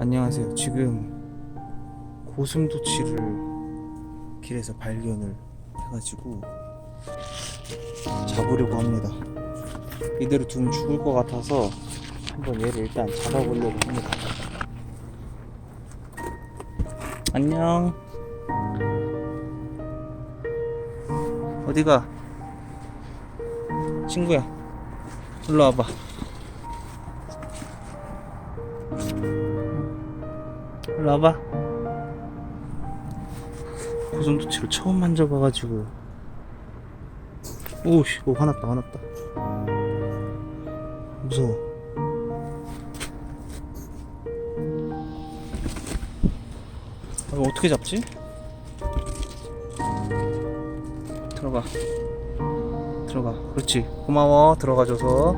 안녕하세요. 지금 고슴도치를 길에서 발견을 해가지고 잡으려고 합니다. 이대로 두면 죽을 것 같아서 한번 얘를 일단 잡아보려고 합니다. 안녕. 어디가? 친구야. 일로 와봐. 일로 와봐. 고슴도치를 처음 만져봐가지고. 오씨, 오, 화났다, 화났다. 무서워. 아, 이거 어떻게 잡지? 들어가. 들어가. 그렇지. 고마워. 들어가줘서.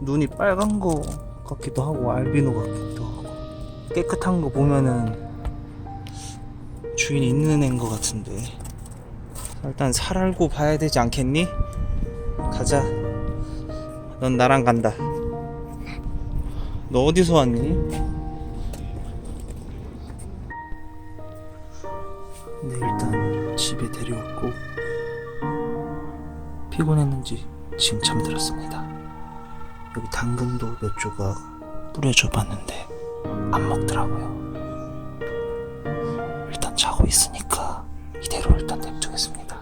눈이 빨간 거 같기도 하고 알비노 같기도 하고. 깨끗한 거 보면은 주인이 있는 것 같은데. 일단 살 알고 봐야 되지 않겠니? 가자. 넌 나랑 간다. 너 어디서 왔니? 네 일단 집에 데려왔고 피곤했는지 지금 잠들었습니다 여기 당근도 몇 조각 뿌려줘 봤는데 안 먹더라고요. 일단 자고 있으니까 이대로 일단 냅두겠습니다.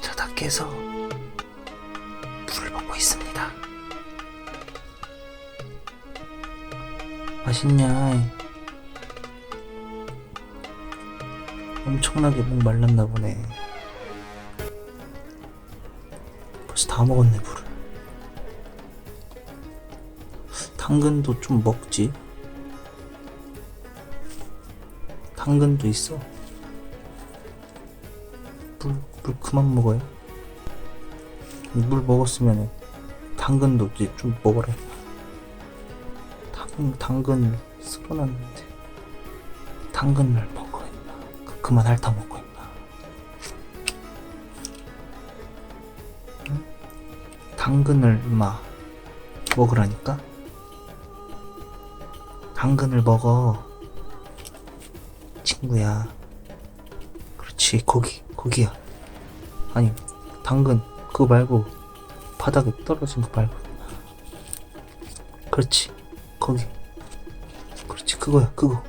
자다 깨서 물을 먹고 있습니다. 맛있냐? 엄청나게 목 말랐나 보네. 벌써 다 먹었네 물을. 당근도 좀 먹지. 당근도 있어. 물, 물 그만 먹어요. 물 먹었으면 당근도 이제 좀 먹어라. 당, 당근 쓸어놨는데 당근을 있나? 그, 그만 핥아 먹고 있나? 응? 당근을 임마 먹으라니까? 당근을 먹어. 친구야. 그렇지 고기 고기야. 아니 당근 그거 말고 바닥에 떨어진 거 말고. 그렇지 거기. 그렇지 그거야 그거.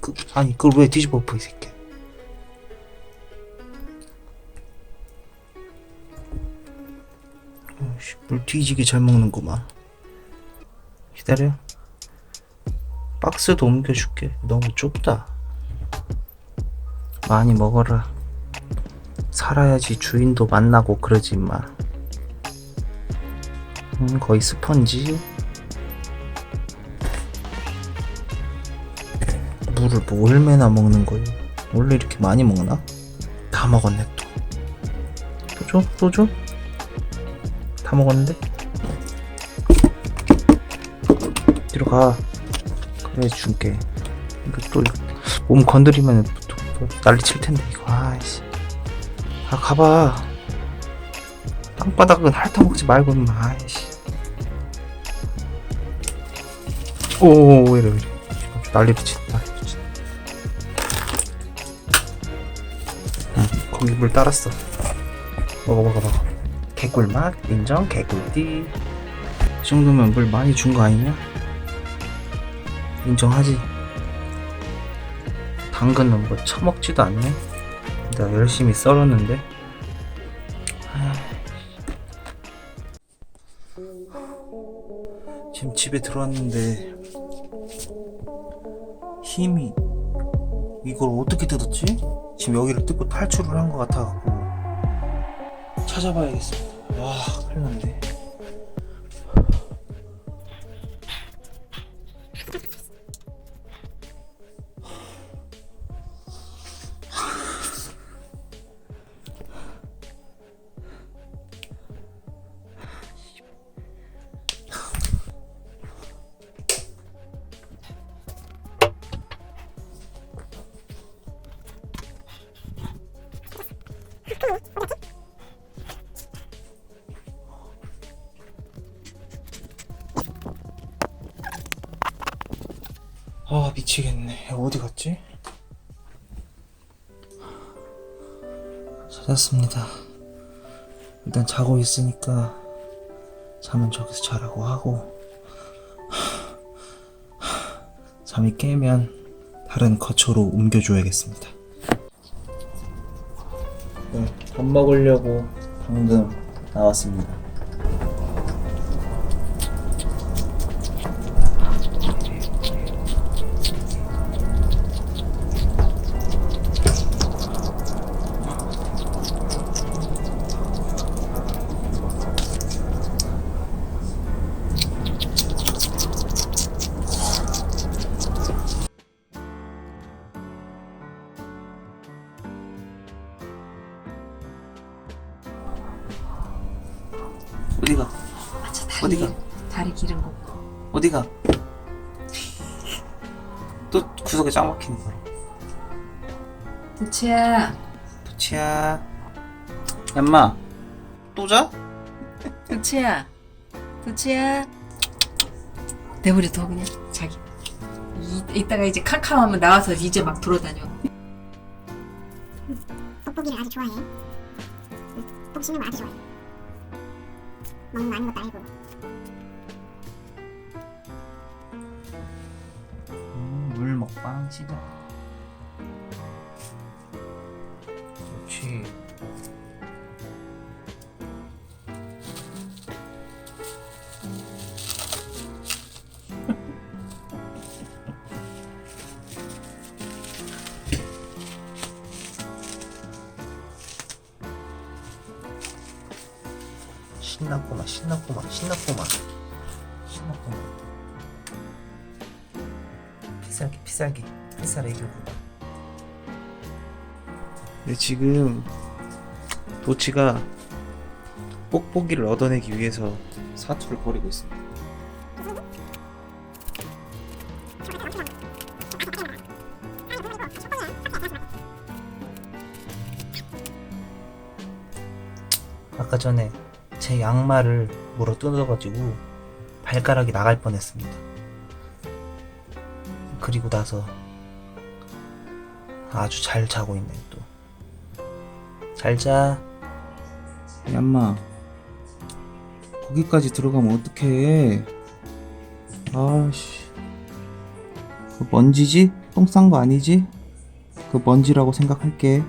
그 아니 그걸 왜 뒤집어 엎어 이 새끼 물 뒤지게 잘 먹는구만 기다려 박스도 옮겨줄게 너무 좁다 많이 먹어라 살아야지 주인도 만나고 그러지 마 음, 거의 스펀지 물을 뭐 얼마나 먹는 거예요? 원래 이렇게 많이 먹나? 다 먹었네 또. 또 줘? 또 줘? 다 먹었는데? 뒤로 가. 그래 줄게. 이거 또 몸 건드리면 또, 또 난리 칠 텐데 이거 아이씨. 아 가봐. 땅바닥은 핥아 먹지 말고 임마 아이씨. 오 왜이래 왜이래. 난리 붙인 난리 붙인. 응 거기 물 따랐어. 먹어 먹어 먹어. 개꿀맛 인정 개꿀띠. 이 정도면 물 많이 준 거 아니냐? 인정하지. 당근은 뭐 처먹지도 않네. 내가 열심히 썰었는데. 지금 집에 들어왔는데 힘이 이걸 어떻게 뜯었지? 지금 여기를 뜯고 탈출을 한 것 같아갖고 찾아봐야겠습니다. 와 큰일 났네 Thank you. 아 미치겠네. 어디 갔지? 찾았습니다. 일단 자고 있으니까 잠은 저기서 자라고 하고 잠이 깨면 다른 거처로 옮겨줘야겠습니다. 네, 밥 먹으려고 방금 나왔습니다 어디가? 또 구석에 짱 막히는 거야 도치야, 도치야 얌마 또 자? 도치야, 도치야. 내버려 둬 그냥 자기. 이, 이따가 이제 캄캄하면 나와서 이제 막 돌아다녀. 돋보기를 아주 좋아해. 응, 보기 싫으면 아주 좋아해. 먹는 거 아닌 것도 알고. 시작 그렇지. 신났구만 신났구만 신났구만 신났구만 피살기 피살 애교구나 근데 지금 도치가 뽁뽁이를 얻어내기 위해서 사투를 벌이고 있습니다 아까 전에 제 양말을 물어 뜯어가지고 발가락이 나갈 뻔했습니다. 그리고 나서 아주 잘 자고 있네 또. 잘 자. 얌마. 거기까지 들어가면 어떡해. 아씨. 그 먼지지? 똥 싼 거 아니지? 그 먼지라고 생각할게.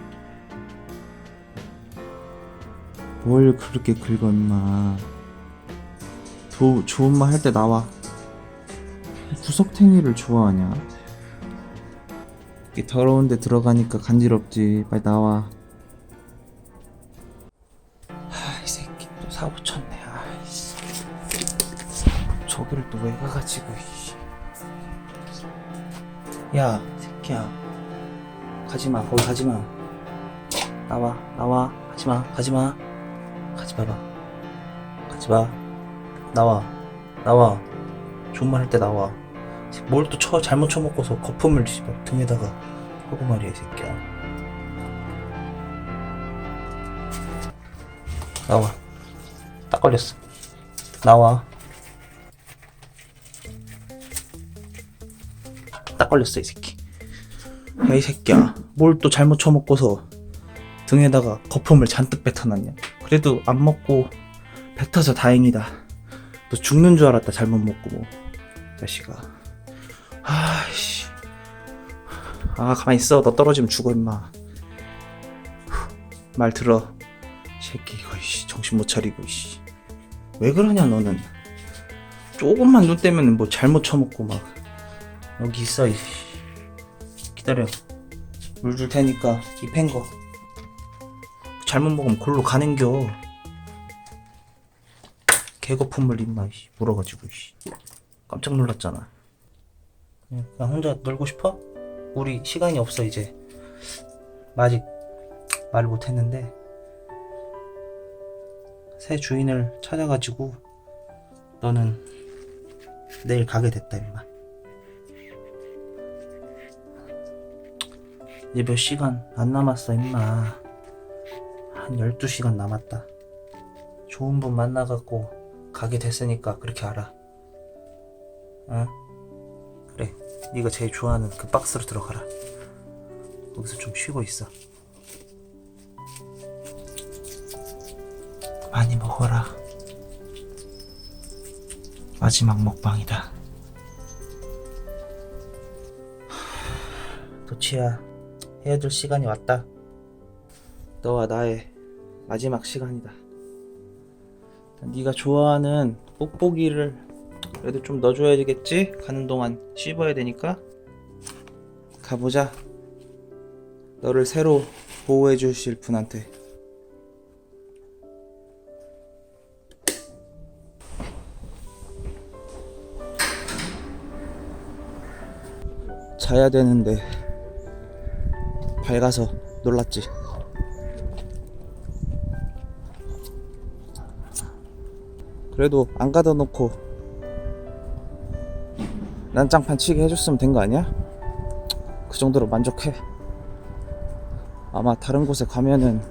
뭘 그렇게 긁어 임마 도, 좋은 말 할 때 나와 구석탱이를 좋아하냐? 이 더러운데 들어가니까 간지럽지. 빨리 나와. 아이 새끼. 또 사고 쳤네. 아이씨. 저기를 또 왜 가가지고. 야 새끼야. 가지마. 거기 가지마. 나와. 나와. 가지마. 가지마. 가지 마봐. 가지 마. 나와. 나와. 좋은 말할 때 나와. 뭘 또 쳐, 잘못 쳐먹고서 거품을 씨발 등에다가 하고 말이야, 이 새끼야. 나와. 딱 걸렸어. 나와. 딱 걸렸어, 이 새끼. 야, 이 새끼야. 뭘 또 잘못 쳐먹고서 등에다가 거품을 잔뜩 뱉어놨냐? 그래도 안 먹고 뱉어서 다행이다. 너 죽는 줄 알았다. 잘못 먹고 뭐. 자식아. 아이씨. 아 가만 히 있어. 너 떨어지면 죽어 임마. 후, 말 들어. 이 새끼 이거 씨 정신 못 차리고 씨. 왜 그러냐 너는. 조금만 눈 떼면 뭐 잘못 쳐먹고 막 여기 있어 이 기다려. 물 줄 테니까 입힌 거. 잘못 먹으면 골로 가는겨. 개거품을 입마 씨, 물어가지고 씨. 깜짝 놀랐잖아. 그냥 혼자 놀고 싶어? 우리 시간이 없어 이제. 아직 말을 못했는데 새 주인을 찾아가지고 너는 내일 가게 됐다 임마. 이제 몇 시간 안 남았어 임마. 한 12시간 남았다. 좋은 분 만나갖고 가게 됐으니까 그렇게 알아. 응? 네가 제일 좋아하는 그 박스로 들어가라. 거기서 좀 쉬고 있어. 많이 먹어라. 마지막 먹방이다. 도치야, 헤어질 시간이 왔다. 너와 나의 마지막 시간이다. 네가 좋아하는 뽁뽁이를 그래도 좀 넣어줘야 되겠지? 가는 동안 씹어야 되니까 가보자. 너를 새로 보호해 주실 분한테. 자야 되는데 밝아서 놀랐지. 그래도 안 가다 놓고 난장판 치게 해줬으면 된 거 아니야? 그 정도로 만족해. 아마 다른 곳에 가면은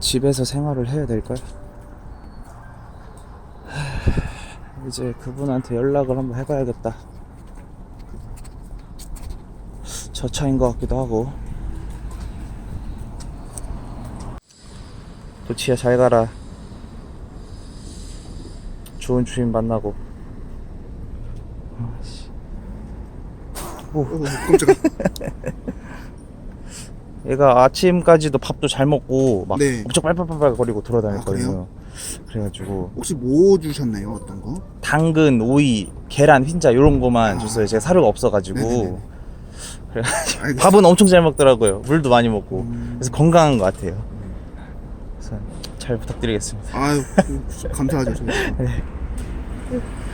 집에서 생활을 해야 될 거야. 하, 이제 그분한테 연락을 한번 해봐야겠다. 저 차인 것 같기도 하고. 도치야 잘 가라. 좋은 주인 만나고. 아씨. 어, 깜짝아. 얘가 아침까지도 밥도 잘 먹고 막 네. 엄청 빨빨빨빨 거리고 돌아다녔거든요. 아, 그래가지고 혹시 뭐 주셨나요? 어떤 거? 당근, 오이, 계란, 흰자 이런 거만 아. 줬어요. 제가 사료가 없어가지고 네네네. 그래가지고 알겠습니다. 밥은 엄청 잘 먹더라고요. 물도 많이 먹고 음. 그래서 건강한 것 같아요. 그래서 잘 부탁드리겠습니다. 아유, 그, 감사하죠. 저희.